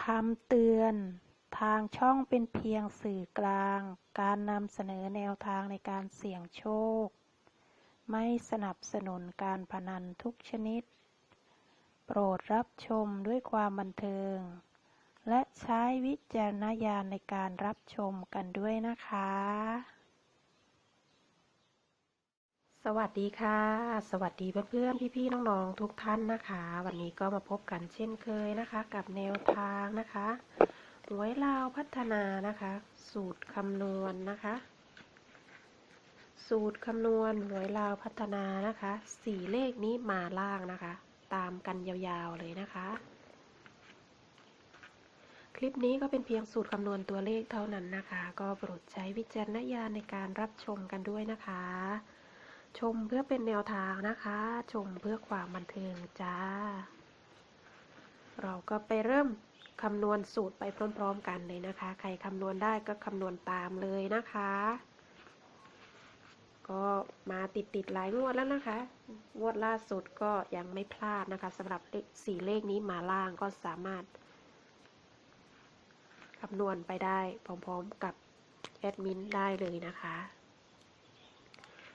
คำเตือน ทางช่องเป็นเพียงสื่อกลาง การนำเสนอแนวทางในการเสี่ยงโชค ไม่สนับสนุนการพนันทุกชนิด โปรดรับชมด้วยความบันเทิง และใช้วิจารณญาณในการรับชมกันด้วยนะคะ สวัสดีค่ะ สวัสดีเพื่อนๆ พี่ๆ น้องๆ ทุกท่านนะคะ วันนี้ก็มาพบกันเช่นเคยนะคะ กับแนวทางนะคะหวยลาวพัฒนานะคะ สูตรคำนวณนะคะ สูตรคำนวณหวยลาวพัฒนานะคะสี่เลขนี้มาล่างนะคะ ตามกันยาวๆเลยนะคะ คลิปนี้ก็เป็นเพียงสูตรคำนวณตัวเลขเท่านั้นนะคะ ก็โปรดใช้วิจารณญาณในการรับชมกันด้วยนะคะ ชมเพื่อเป็นแนวทางนะคะ ชมเพื่อความบันเทิงจ้า เราก็ไปเริ่มคำนวณสูตรไปพร้อมๆกันเลยนะคะ ใครคำนวณได้ก็คำนวณตามเลยนะคะ ก็มาติดๆหลายงวดแล้วนะคะ งวดล่าสุดก็ยังไม่พลาดนะคะสำหรับสี่เลขนี้มาล่างก็สามารถคำนวณไปได้พร้อมๆกับแอดมินได้เลยนะคะ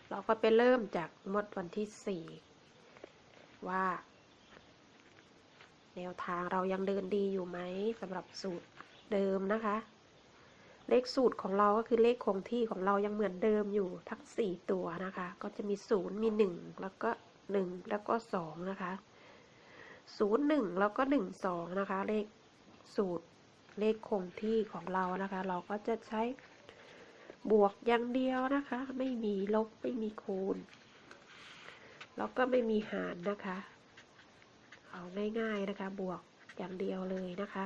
เราก็ไปเริ่มจากงวดวันที่ 4 ว่า แนวทางเรายังเดินดีอยู่ไหมสำหรับสูตรเดิมนะคะ เลขสูตรของเราก็คือเลขคงที่ของเรายังเหมือนเดิมอยู่ทั้ง 4 ตัวนะคะ ก็จะมี 0 มี 1 แล้วก็ 1 แล้วก็ 2 นะคะ 0 1 แล้วก็ 1 2 นะคะ เลขสูตรเลขคงที่ของเรานะคะ เราก็จะใช้ บวกอย่างเดียวนะคะ ไม่มีลบไม่มีคูณ แล้วก็ไม่มีหารนะคะ เอาง่ายๆนะคะ บวกอย่างเดียวเลยนะคะ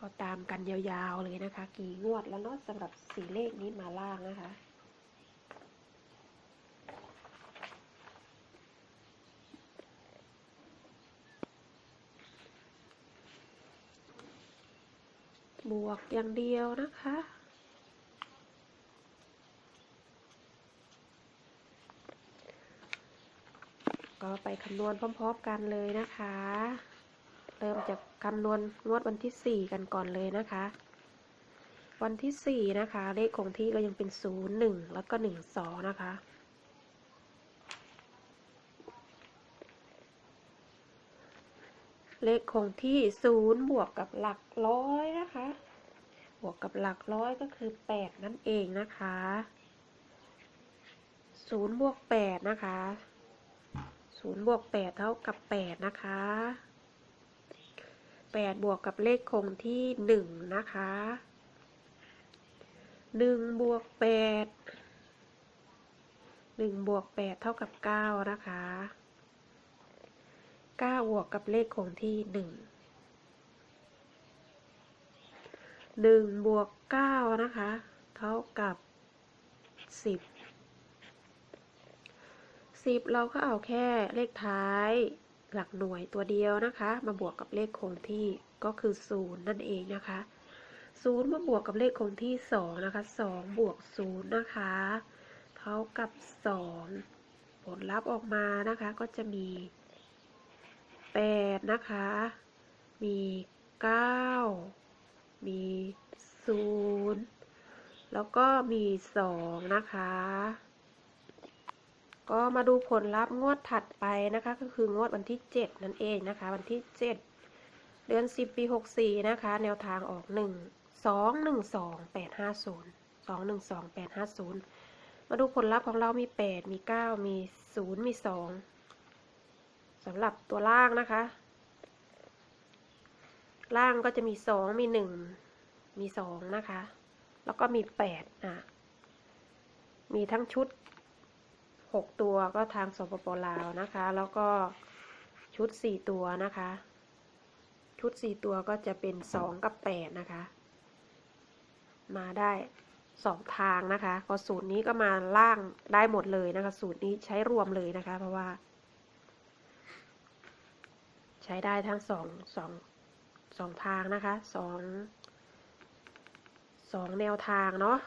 ก็ตามกันยาวๆเลยนะคะ กี่งวดแล้วเนาะสำหรับสีเลขนี้มาล่างนะคะ บวกอย่างเดียวนะคะ ก็ไปคำนวณพร้อมๆกันเลยนะคะ เริ่มจากคำนวณงวดวันที่ 4 กันก่อนเลยนะคะ วันที่ 4 นะคะ เลขคงที่ก็ยังเป็น 0 1 แล้วก็ 1 2 นะคะ เลขคงที่0บวกกับหลักร้อยนะคะ บวกกับหลักร้อยก็คือ8นั่นเองนะคะ0บวก8นะคะ0บวก8เท่ากับ8นะคะ8บวกกับเลขคงที่1นะคะ1บวก8 1บวก8เท่ากับ9นะคะ 9บวกกับเลขคงที่1 1บวก9นะคะ เท่ากับ10 10เราก็เอาแค่เลขท้ายหลักหน่วยตัวเดียวนะคะ มาบวกกับเลขคงที่ก็คือ0นั่นเองนะคะ0มาบวกกับเลขคงที่2นะคะ2บวก0นะคะ เท่ากับ2ผลลัพธ์ออกมานะคะก็จะมี 8 นะคะ มี 9 มี 0 แล้วก็มี 2 นะคะ ก็มาดูผลลัพธ์งวดถัดไปนะคะ ก็คืองวดวันที่ 7 นั่นเองนะคะ วันที่ 7 เดือน 10 ปี 64 นะคะ แนวทางออก 1 2 1 2 8 5 0 2 1 2 8 5 0 มาดูผลลัพธ์ของเรามี 8 มี 9 มี 0 มี 2 สำหรับตัวล่างนะคะ ล่างก็จะมี2มี1มี2นะคะ แล้วก็มี8อะ มีทั้งชุด6ตัวก็ทางสปปลาวนะคะ แล้วก็ชุด4ตัวนะคะ ชุด4ตัวก็จะเป็น2กับ8นะคะ มาได้2ทางนะคะ ก็สูตรนี้ก็มาล่างได้หมดเลยนะคะ สูตรนี้ใช้รวมเลยนะคะ เพราะว่า ใช้ได้ทั้งสองสองสองทางนะคะสองสองแนวทางเนาะ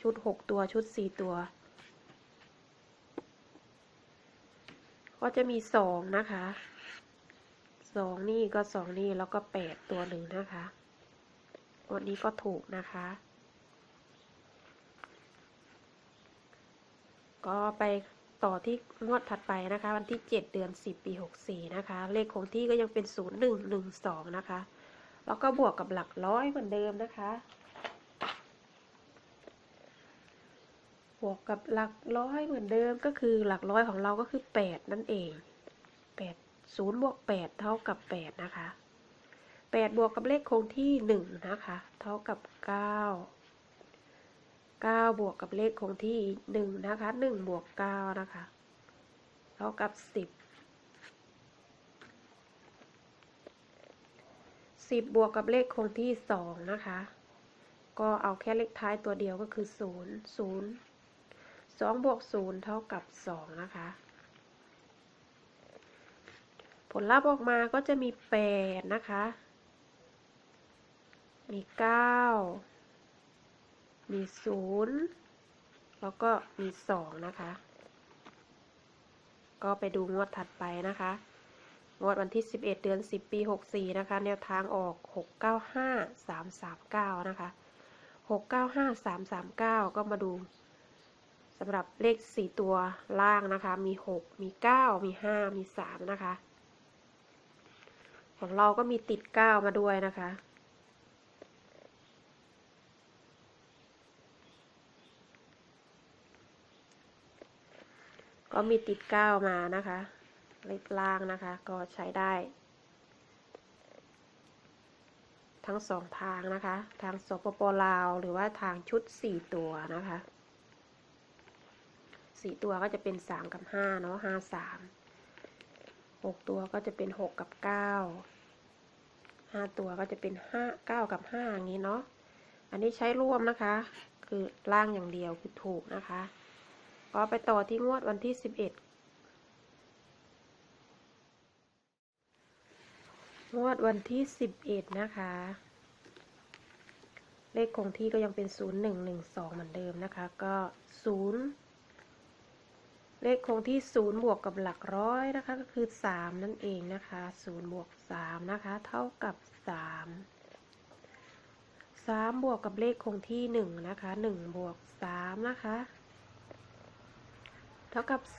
ชุด6ตัวชุด4ตัว ก็จะมี2นะคะสองนี่ก็สองนี่แล้วก็แปดตัวหนึ่งนะคะวันนี้ก็ถูกนะคะ ก็ไป ต่อที่งวดถัดไปนะคะ วันที่ 7 เดือน 10 ปี 64 นะคะ เลขคงที่ก็ยังเป็น 0112 นะคะ แล้วก็บวกกับหลักร้อยเหมือนเดิมนะคะ บวกกับหลักร้อยเหมือนเดิมก็คือหลักร้อยของเราก็คือ 8 นั่นเอง 8 0บวก8เท่ากับ 8 นะคะ 8 บวกกับเลขคงที่ 1 นะคะ เท่ากับ 9 9 บวกกับเลขคงที่ 1 นะคะ 1 บวก 9 นะคะ เท่ากับ 10 10 บวกกับเลขคงที่ 2 นะคะ ก็เอาแค่เลขท้ายตัวเดียวก็คือ 0 0 2บวก0เท่ากับ 2 นะคะ ผลลัพธ์ออกมาก็จะมี 8 นะคะ มี 9 มี0แล้วก็มี2นะคะ ก็ไปดูงวดถัดไปนะคะ งวดวันที่ 11 เดือน 10 ปี 64 นะคะ แนวทางออก 695 339 นะคะ 695 339 ก็มาดูสำหรับเลข 4 ตัวล่างนะคะ มี 6 มี 9 มี 5 มี 3 นะคะ ของเราก็มีติด 9 มาด้วยนะคะ ก็มีติด9มานะคะ เลขล่างนะคะ ก็ใช้ได้ ทั้งสองทางนะคะ ทางสปปลาว หรือว่าทางชุด4ตัวนะคะ4ตัวก็จะเป็น3กับ5เนาะ5 3 6ตัวก็จะเป็น6กับ9 5ตัวก็จะเป็น5 9กับ5อย่างนี้เนาะ อันนี้ใช้ร่วมนะคะ คือล่างอย่างเดียวคือถูกนะคะ ก็ไปต่อที่งวดวันที่11งวดวันที่11นะคะ เลขคงที่ก็ยังเป็น0112เหมือนเดิมนะคะ ก็0เลขคงที่0บวกกับหลักร้อยนะคะ ก็คือ3นั่นเองนะคะ0บวก3นะคะ เท่ากับ3 3บวกกับเลขคงที่1นะคะ1บวก3นะคะ เท่ากับ 4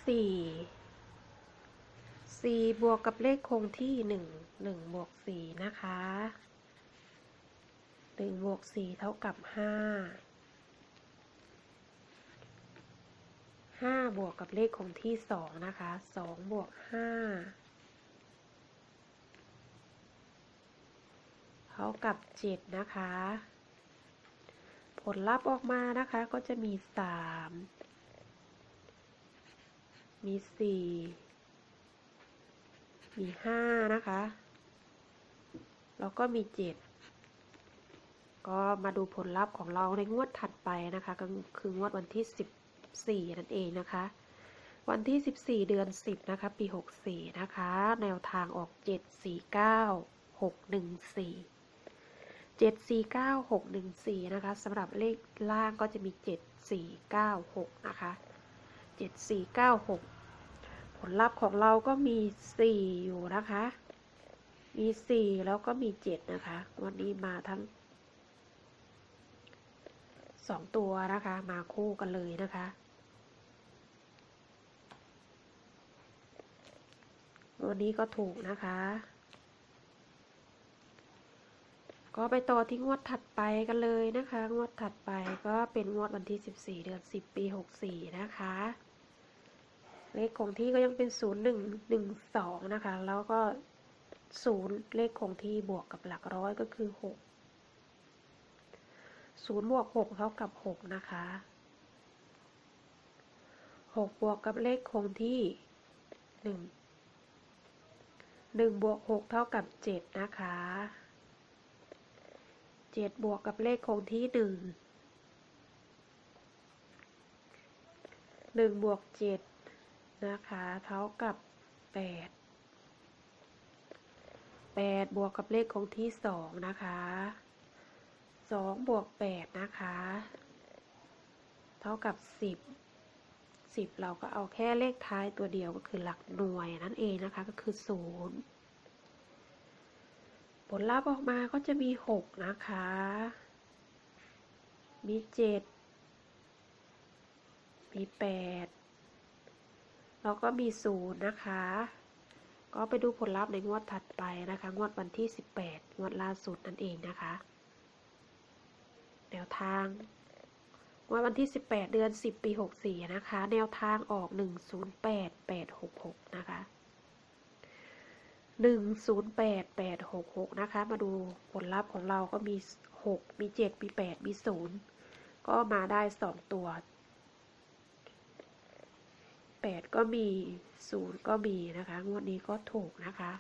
4 บวกกับเลขคงที่ 1 1 บวก 4 นะคะ 1 บวก 4 เท่ากับ 5 5 บวกกับเลขคงที่ 2 นะคะ 2 บวก 5 เท่ากับ 7 นะคะ ผลลัพธ์ออกมานะคะก็จะมี 3 มีสี่มีห้านะคะ แล้วก็มีเจ็ดก็มาดูผลลัพธ์ของเราในงวดถัดไปนะคะ ก็คืองวดวันที่สิบสี่นั่นเองนะคะ วันที่สิบสี่เดือนสิบนะคะ ปีหกสี่นะคะ แนวทางออกเจ็ดสี่เก้าหกหนึ่งสี่เจ็ดสี่เก้าหกหนึ่งสี่นะคะสำหรับเลขล่างก็จะมีเจ็ดสี่เก้าหกนะคะเจ็ดสี่เก้าหก ผลลัพธ์ของเราก็มีสี่อยู่นะคะ มีสี่แล้วก็มีเจ็ดนะคะ วันนี้มาทั้งสองตัวนะคะ มาคู่กันเลยนะคะ วันนี้ก็ถูกนะคะ ก็ไปต่อที่งวดถัดไปกันเลยนะคะ งวดถัดไปก็เป็นงวดวันที่ 14 เดือน 10 ปี 64 นะคะ เลขคงที่ก็ยังเป็น 0 1 1 2 นะคะ แล้วก็ 0 เลขคงที่บวกกับหลักร้อยก็คือ 6 0 บวก 6 เท่ากับ 6 นะคะ 6 บวกกับเลขคงที่ 1 1 บวก 6 เท่ากับ 7 นะคะเจ็ดบวกกับเลขคงที่หนึ่งหนึ่งบวกเจ็ด นะคะเท่ากับแปดแปดบวกกับเลขคงที่สองนะคะสองบวกแปดนะคะ เท่ากับสิบสิบเราก็เอาแค่เลขท้ายตัวเดียวก็คือหลักหน่วยนั่นเองนะคะก็คือศูนย์ผลลัพธ์ออกมาก็จะมีหกนะคะ มีเจ็ดมีแปด แล้วก็มีศูนย์นะคะ ก็ไปดูผลลัพธ์ในงวดถัดไปนะคะ งวดวันที่ 18 งวดล่าสุดนั่นเองนะคะ แนวทางงวดวันที่ 18 เดือน 10 ปี 64 นะคะ แนวทางออก 108866 นะคะ 108866 นะคะ มาดูผลลัพธ์ของเราก็มี 6 มี 7 มี 8 มี 0 ก็มาได้ 2 ตัว 8 ก็มี 0 ก็มีนะคะ งวดนี้ก็ถูกนะคะ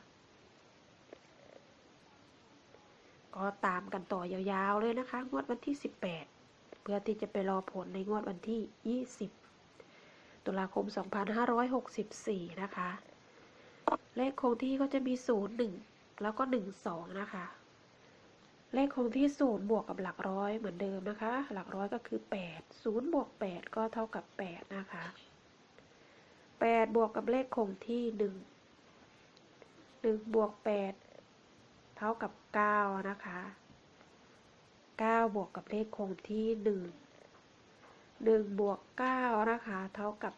ก็ตามกันต่อยาวๆเลยนะคะ งวดวันที่ 18 เพื่อที่จะไปรอผลในงวดวันที่ 20 ตุลาคม 2564 นะคะ เลขคงที่ก็จะมี 0 1 แล้วก็ 1 2 นะคะ เลขคงที่ 0 บวกกับหลักร้อยเหมือนเดิมนะคะ หลักร้อยก็คือ 8 0 บวก 8 ก็เท่ากับ 8 นะคะ 8บวกกับเลขคงที่1 1บวก8เท่ากับ9นะคะ9บวกกับเลขคงที่1 1บวก9นะคะ เท่ากับ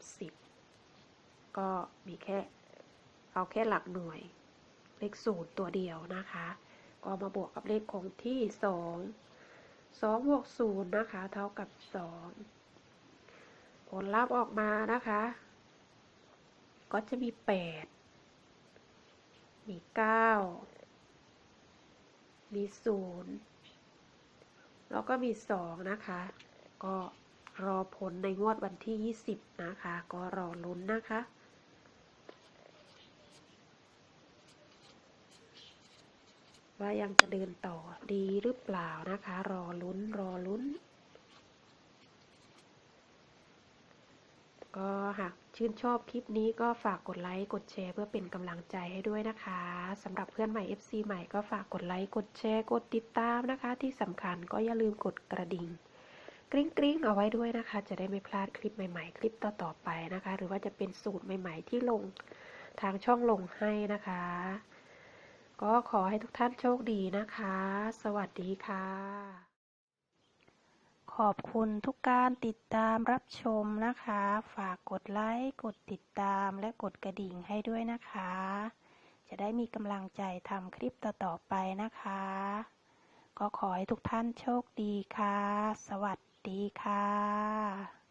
10ก็มีแค่ เอาแค่หลักหน่วย เลขศูนย์ตัวเดียวนะคะ ก็มาบวกกับเลขคงที่2 2บวก0นะคะ เท่ากับ2ผลลัพธ์ออกมานะคะ ก็จะมี8มี9มี0แล้วก็มี2นะคะ ก็รอผลในงวดวันที่20นะคะ ก็รอลุ้นนะคะว่ายังจะเดินต่อดีหรือเปล่านะคะ รอลุ้นรอลุ้น ก็หากชื่นชอบคลิปนี้ก็ฝากกดไลค์กดแชร์เพื่อเป็นกำลังใจให้ด้วยนะคะสำหรับเพื่อนใหม่ FC ใหม่ก็ฝากกดไลค์กดแชร์กดติดตามนะคะ ที่สำคัญก็อย่าลืมกดกระดิ่งกริ๊งกริ๊งเอาไว้ด้วยนะคะ จะได้ไม่พลาดคลิปใหม่ๆ คลิปต่อๆไปนะคะ หรือว่าจะเป็นสูตรใหม่ ๆ ที่ลงทางช่องลงให้นะคะ ก็ขอให้ทุกท่านโชคดีนะคะ สวัสดีค่ะ ขอบคุณทุกการติดตามรับชมนะคะ ฝากกดไลค์ กดติดตามและกดกระดิ่งให้ด้วยนะคะ จะได้มีกำลังใจทำคลิปต่อๆไปนะคะ ก็ขอให้ทุกท่านโชคดีค่ะ สวัสดีค่ะ